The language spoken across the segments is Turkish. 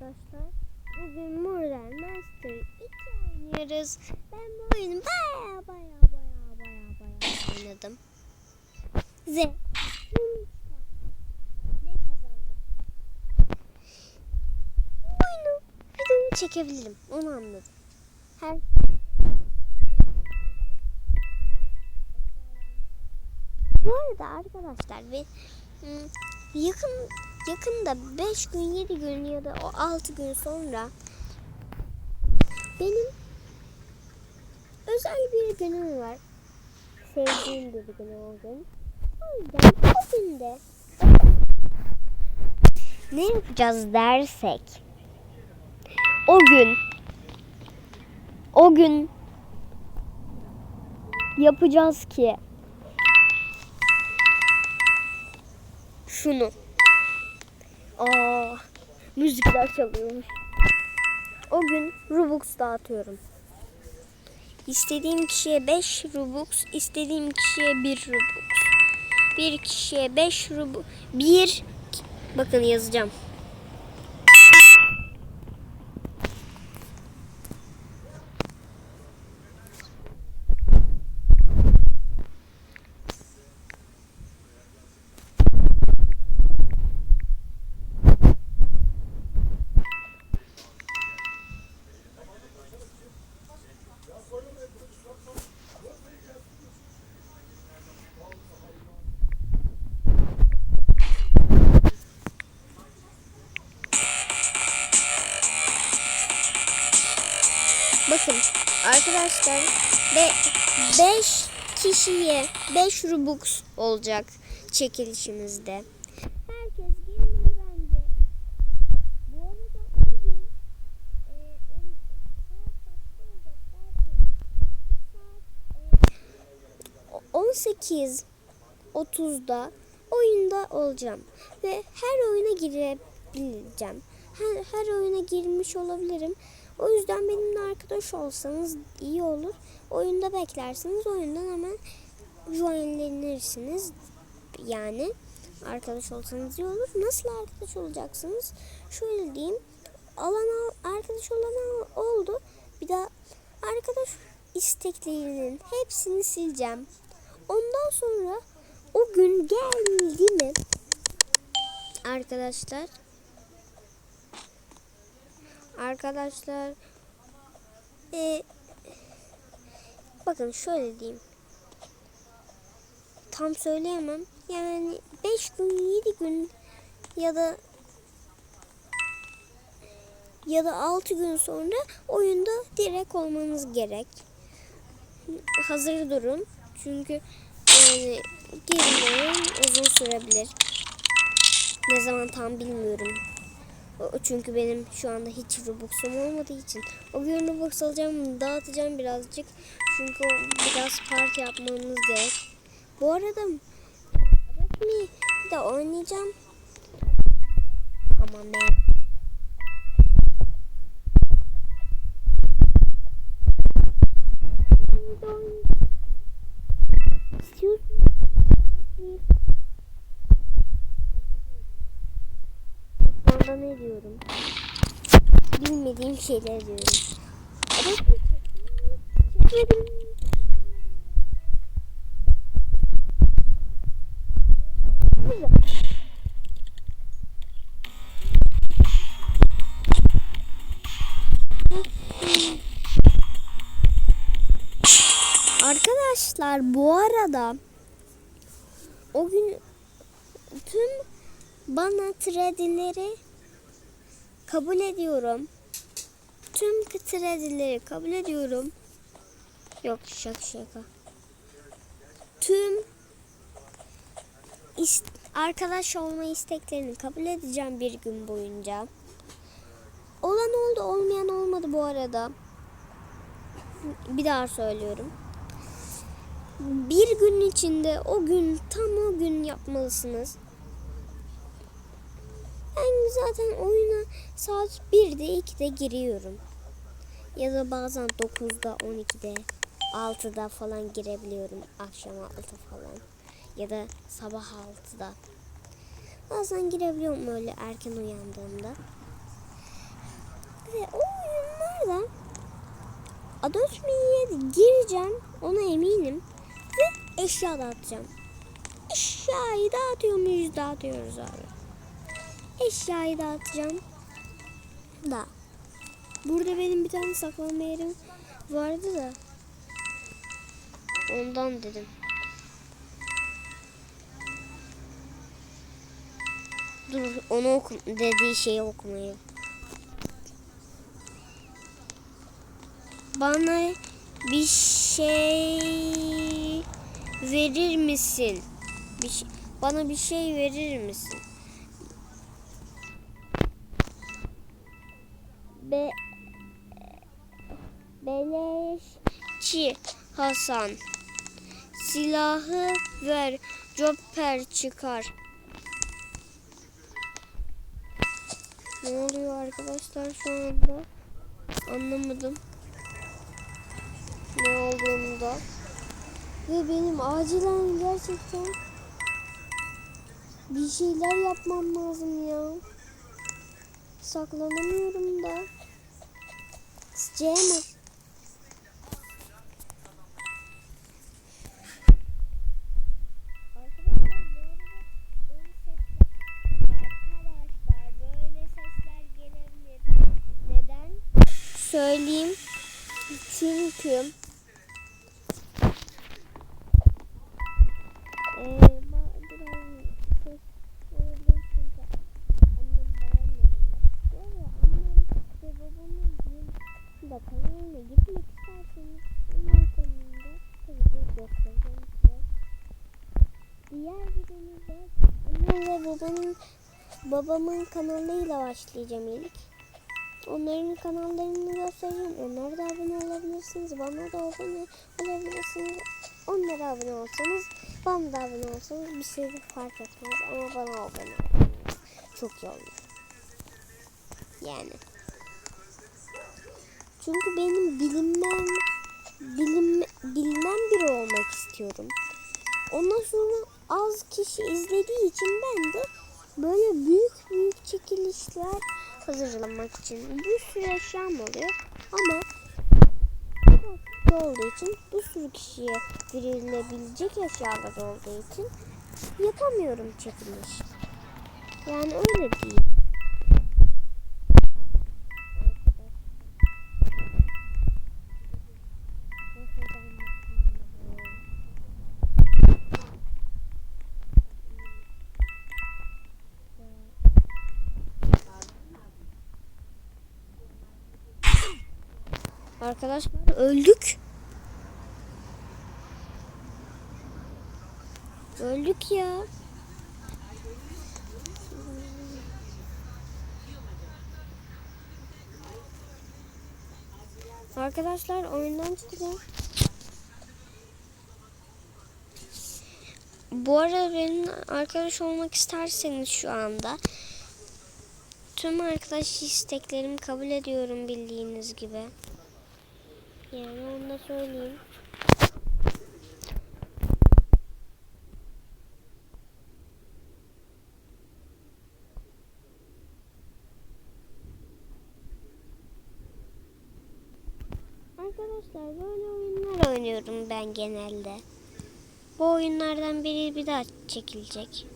arkadaşlar. Bugün Modern Master 2 oynuyoruz. Ben bu oyunu baya baya baya baya baya oynadım. Ve ne kazandım? Bu oyunu videoyu çekebilirim. Onu anladım. Her Bu arada arkadaşlar ve hmm, yakın yakında 5 gün 7 gün ya da o 6 gün sonra benim özel bir günüm var. Sevdiğim bir gün o gün. O yüzden o günde ne yapacağız dersek o gün o gün yapacağız ki şunu. Aa, müzikler çalıyormuş. O gün Robux dağıtıyorum. İstediğim kişiye 5 Robux, istediğim kişiye 1 Robux. Bir kişiye 5 Robux. Bir bakın yazacağım. Bakın arkadaşlar 5 kişiye 5 Robux olacak çekilişimizde. Herkes girmeli bence. Bu arada bugün e, on- saat kaçta olacak derseniz, saat, e, 18.30'da oyunda olacağım ve her oyuna girebileceğim. Her, her oyuna girmiş olabilirim. O yüzden benimle arkadaş olsanız iyi olur. Oyunda beklersiniz. Oyundan hemen joinlenirsiniz. Yani arkadaş olsanız iyi olur. Nasıl arkadaş olacaksınız? Şöyle diyeyim. Alan arkadaş olan oldu. Bir daha arkadaş isteklerinin hepsini sileceğim. Ondan sonra o gün geldi mi arkadaşlar Arkadaşlar e, bakın şöyle diyeyim. Tam söyleyemem. Yani 5 gün 7 gün ya da ya da 6 gün sonra oyunda direkt olmanız gerek. Hazır durun. Çünkü yani girmeyin uzun sürebilir. Ne zaman tam bilmiyorum. Çünkü benim şu anda hiç Robux'um olmadığı için. O gün Robux alacağım, dağıtacağım birazcık. Çünkü biraz parti yapmamız gerek. Bu arada Redmi de oynayacağım. Aman be. Şu anda ne diyorum? Çekmedim. Arkadaşlar bu arada o gün tüm bana kredileri kabul ediyorum. Tüm kredileri kabul ediyorum. Yok şaka şaka. Tüm arkadaş olma isteklerini kabul edeceğim bir gün boyunca. Olan oldu olmayan olmadı bu arada. Bir daha söylüyorum. Bir gün içinde o gün tam o gün yapmalısınız. Ben zaten oyuna saat 1'de 2'de giriyorum. Ya da bazen 9'da 12'de 6'da falan girebiliyorum. Akşam 6 falan. Ya da sabah 6'da. Bazen girebiliyorum öyle erken uyandığımda. Ve o oyunlardan Adopt.me'ye gireceğim. Ona eminim. Ve eşya dağıtacağım. Eşyayı dağıtıyor muyuz? Dağıtıyoruz abi. Eşyayı dağıtacağım. Da. Burada benim bir tane saklanma yerim vardı da. Ondan dedim. Dur onu oku dediği şeyi okumayayım. Bana bir şey verir misin? Bir şey, bana bir şey verir misin? Be Beleşçi Hasan. Silahı ver. Copper çıkar. Ne oluyor arkadaşlar şu anda? Anlamadım. Ne olduğunu da. Ve benim acilen gerçekten Bir şeyler yapmam lazım ya. Saklanamıyorum da. C mi? Babamın kanalıyla başlayacağım ilk. Onların kanallarını göstereceğim. Onlara da abone olabilirsiniz. Bana da abone olabilirsiniz. Onlara abone olsanız, bana da abone olsanız bir şey fark etmez. Ama bana abone çok iyi olur. Yani. Çünkü benim bilinmem, bilinme, bilinen biri olmak istiyorum. Ondan sonra az kişi izlediği için ben de böyle büyük büyük çekilişler hazırlamak için bir sürü eşyam oluyor ama olduğu için bir sürü kişiye verilebilecek eşyalar olduğu için yapamıyorum çekiliş. Yani öyle değil. Arkadaşlar öldük. Öldük ya. Arkadaşlar oyundan çıkacağım. Bu arada benim arkadaş olmak isterseniz şu anda tüm arkadaş isteklerimi kabul ediyorum bildiğiniz gibi. Yani onu da söyleyeyim. Arkadaşlar böyle oyunlar oynuyorum ben genelde. Bu oyunlardan biri bir daha çekilecek.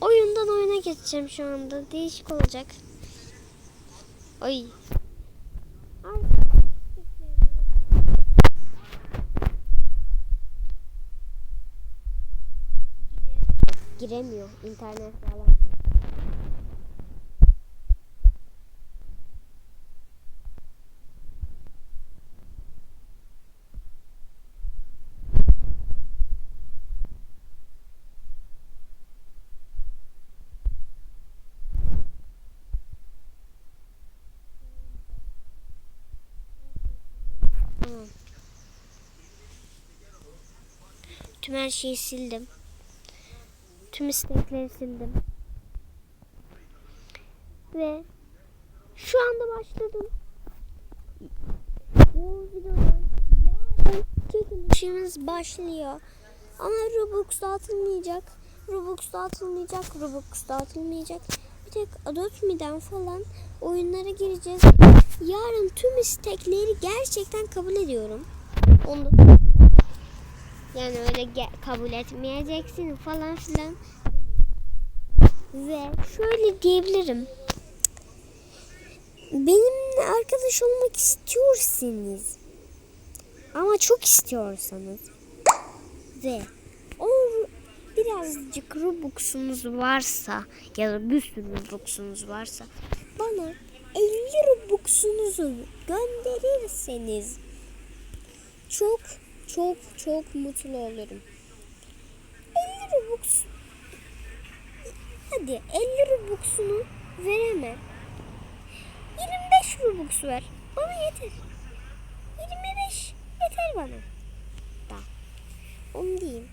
Oyundan oyuna geçeceğim şu anda. Değişik olacak. Ay. Giremiyor internet falan. Tüm her şeyi sildim. Tüm istekleri sildim. Ve şu anda başladım. Bu videodan yarın çekilişimiz başlıyor. Ama Robux dağıtılmayacak. Robux dağıtılmayacak. Robux dağıtılmayacak. Bir tek Adopt Me'den falan oyunlara gireceğiz. Yarın tüm istekleri gerçekten kabul ediyorum. Onu yani öyle kabul etmeyeceksin falan filan. Ve şöyle diyebilirim. Benimle arkadaş olmak istiyorsunuz. Ama çok istiyorsanız ve o birazcık Robux'unuz varsa ya da bir sürü Robux'unuz varsa bana 50 Robux'unuzu gönderirseniz çok çok çok mutlu olurum. 50 Robux hadi 50 Robux'unu veremem. 25 Robux ver. Bana yeter. 25 yeter bana. Da. Onu diyeyim.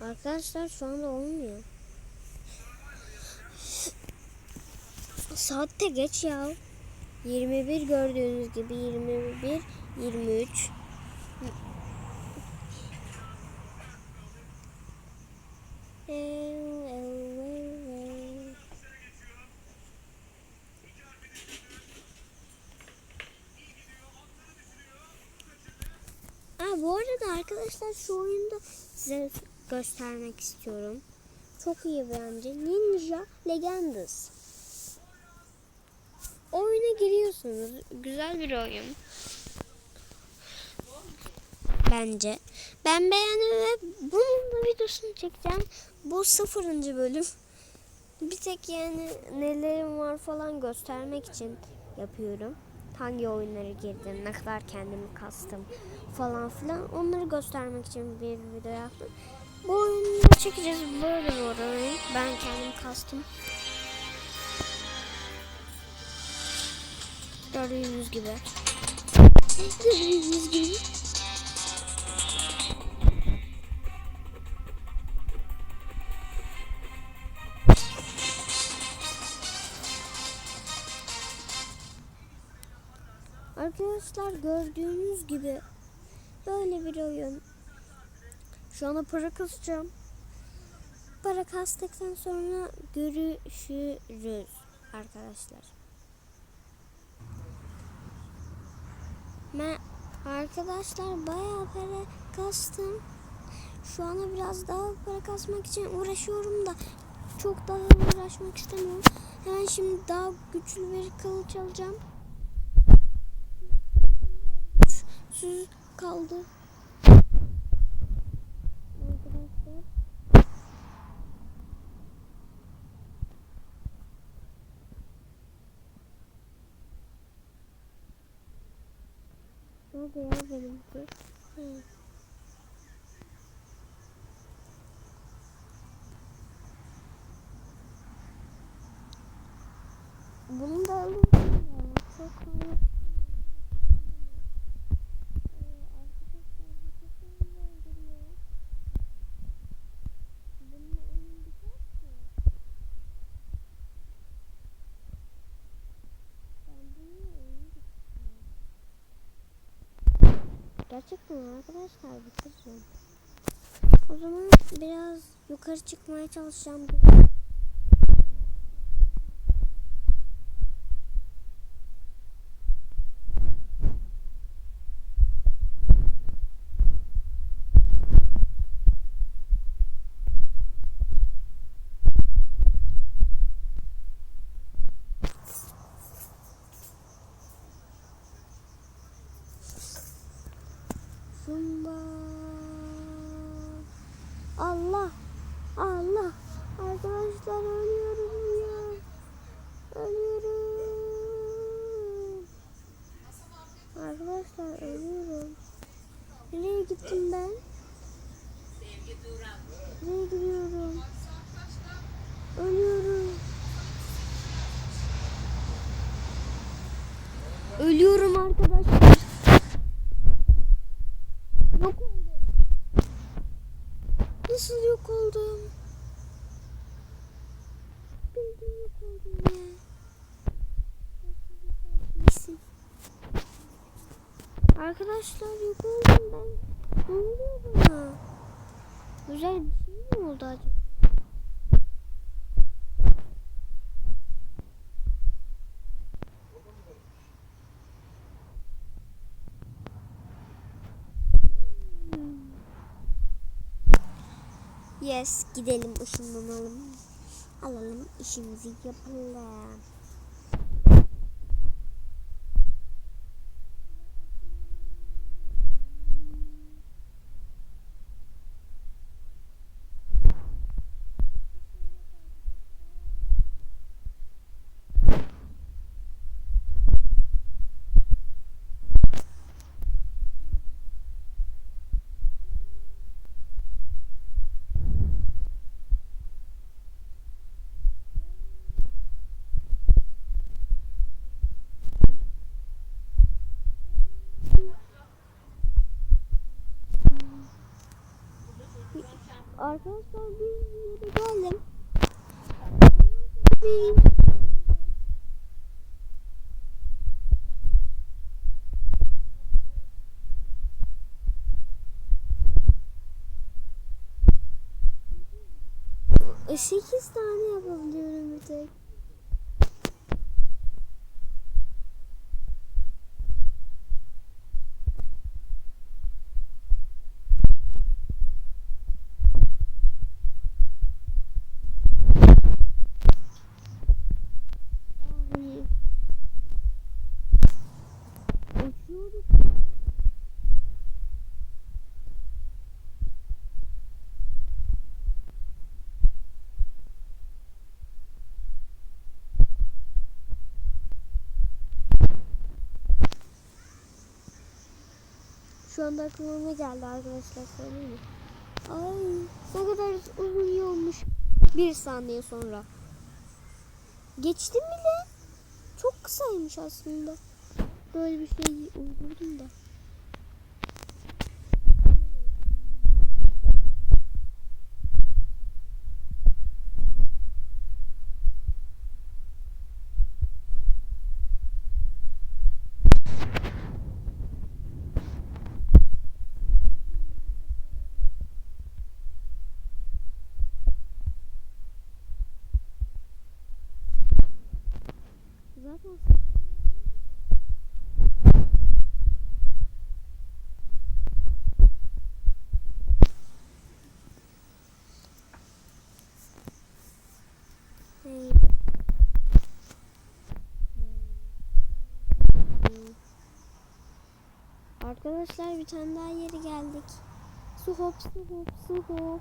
Arkadaşlar şu anda olmuyor. Saat de geç ya. 21 gördüğünüz gibi 21, 23. Ha, bu arada arkadaşlar şu oyunda size göstermek istiyorum. Çok iyi bence. Ninja Legendas. Oyuna giriyorsunuz. Güzel bir oyun. Bence. Ben beğendim ve bunun da videosunu çekeceğim. Bu sıfırıncı bölüm. Bir tek yani nelerim var falan göstermek için yapıyorum. Hangi oyunlara girdim, ne kadar kendimi kastım falan filan. Onları göstermek için bir video yaptım. Bu oyunu çekeceğiz. Böyle bir oyun. Ben kendimi kastım. Gördüğünüz gibi. Gördüğünüz gibi. Arkadaşlar gördüğünüz gibi böyle bir oyun. Şu anda para kasacağım. Para kastıktan sonra görüşürüz arkadaşlar. Ben arkadaşlar bayağı para kastım. Şu anda biraz daha para kasmak için uğraşıyorum da çok daha uğraşmak istemiyorum. Hemen şimdi daha güçlü bir kılıç alacağım. Güçsüz kaldı. Arkadaşlar. Nerede ya. Bunu da alayım ya. Çok iyi. Ee, arkadaşlar bu çok güzel duruyor. Bununla oyun biter ki. Ben bununla oyun bitiriyorum. Gerçekten arkadaşlar bitiririm. O zaman biraz yukarı çıkmaya çalışacağım. Zumba. Allah. Allah. Arkadaşlar ölüyorum ya. Ölüyorum. Arkadaşlar ölüyorum. Nereye gittim ben? Nereye gidiyorum? Ölüyorum. Ölüyorum Arkadaşlar yukarıdan ben duyuyorum ha. Güzel bir şey mi oldu acaba? Yes, gidelim ışınlanalım. Alalım işimizi yapalım. Arkadaşlar biz yere geldim. E, Sekiz tane yapabiliyorum bir tek. Ay. Uçuyoruz. Şu anda aklıma ne geldi arkadaşlar söyleyeyim mi? Ay ne kadar uzun yolmuş. Bir saniye sonra. Geçtim bile. Çok kısaymış aslında. Böyle bir şey uydurdum da. Zaten Hey. Arkadaşlar bir tane daha yere geldik. Su hop su hop su hop.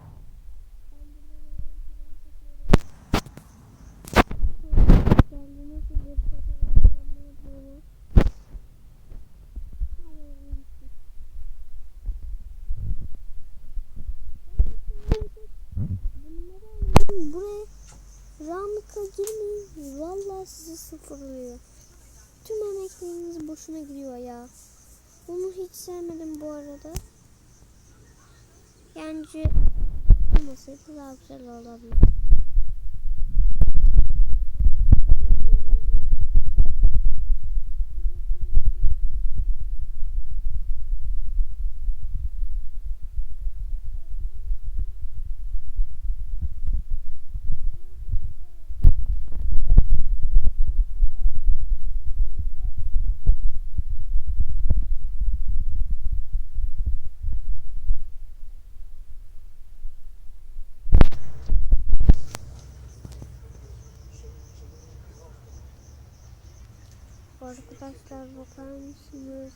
Buraya Rampka girmeyin. Vallahi sizi sıfırlıyor. Tüm emekleriniz boşuna gidiyor ya. Bunu hiç sevmedim bu arada. Yani olmasaydı daha güzel olabilir. Arkadaşlar bakar mısınız?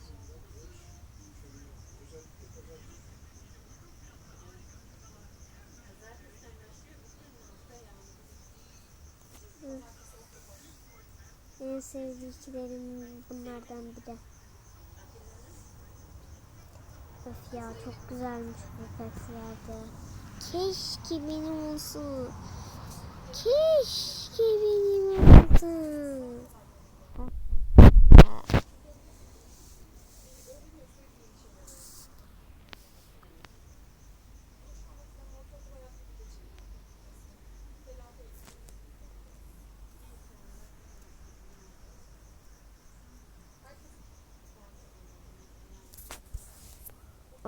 En sevdiklerim bunlardan biri. Öf ya çok güzelmiş bu petlerde. Keşke benim olsun. Keşke benim olsun.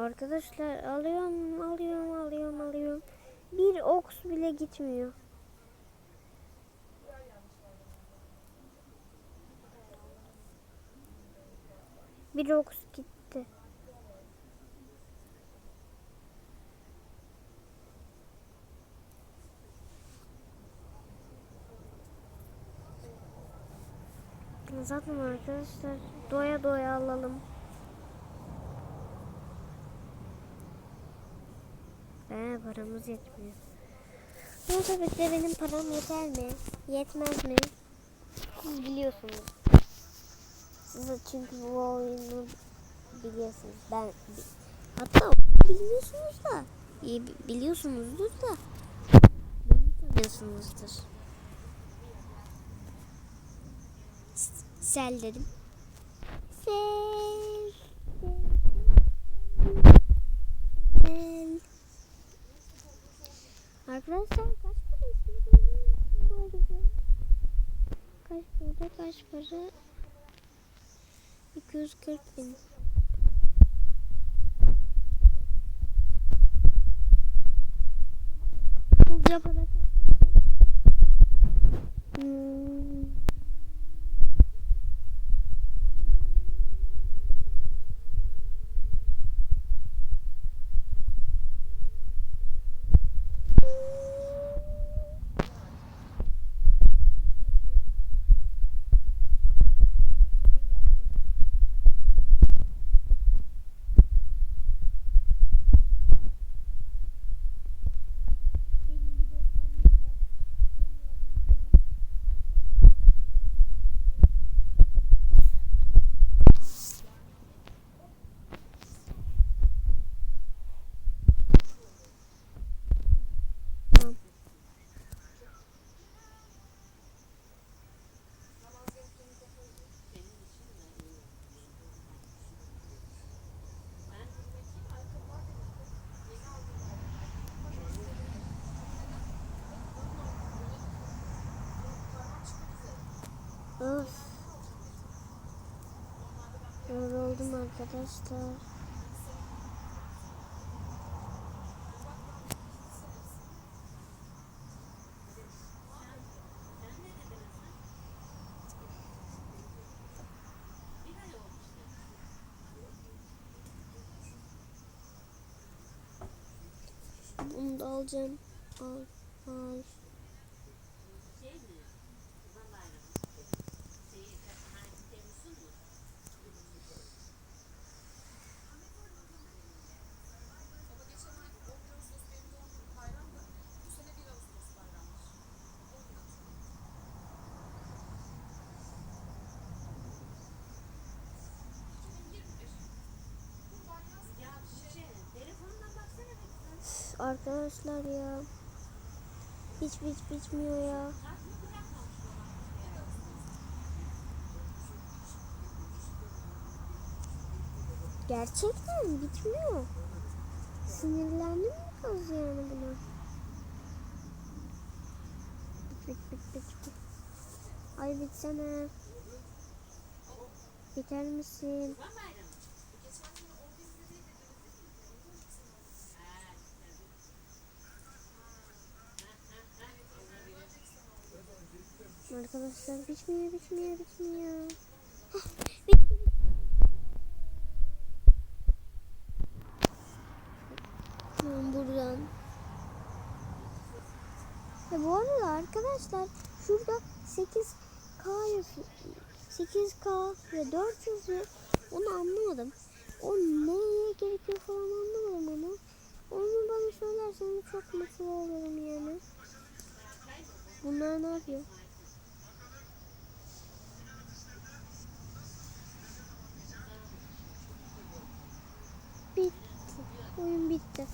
Arkadaşlar alıyorum, alıyorum, alıyorum, alıyorum. Bir oks bile gitmiyor. Bir oks gitti. Zaten arkadaşlar doya doya alalım. Ee, paramız yetmiyor. Ki de benim param yeter mi? Yetmez mi? Siz biliyorsunuz. Siz çünkü bu oyunu biliyorsunuz. Ben hatta bilmiyorsunuz da iyi bi- biliyorsunuzdur da tanıyorsunuzdur. Sel dedim. Sel. Arkadaşlar kaç para istiyorsunuz? Kaç para kaç para? 240 bin. Bulca para kaç? Hmm. Of. Yoruldum arkadaşlar. Bunu da alacağım. Al, al. Arkadaşlar ya. Hiç hiç bitmiyor ya. Gerçekten bitmiyor. Sinirlendim biraz yani buna. Bit bit bit bit bit. Ay bitsene. Biter misin? Arkadaşlar bitmiyor bitmiyor bitmiyor. Buradan. Ya bu arada arkadaşlar şurada 8K yazıyor. 8K ve 4 yazıyor. Onu anlamadım. O neye gerekiyor falan anlamadım onu. Onu bana söylerseniz çok mutlu olurum yani. Bunlar ne yapıyor? Bitti. Oyun bitti.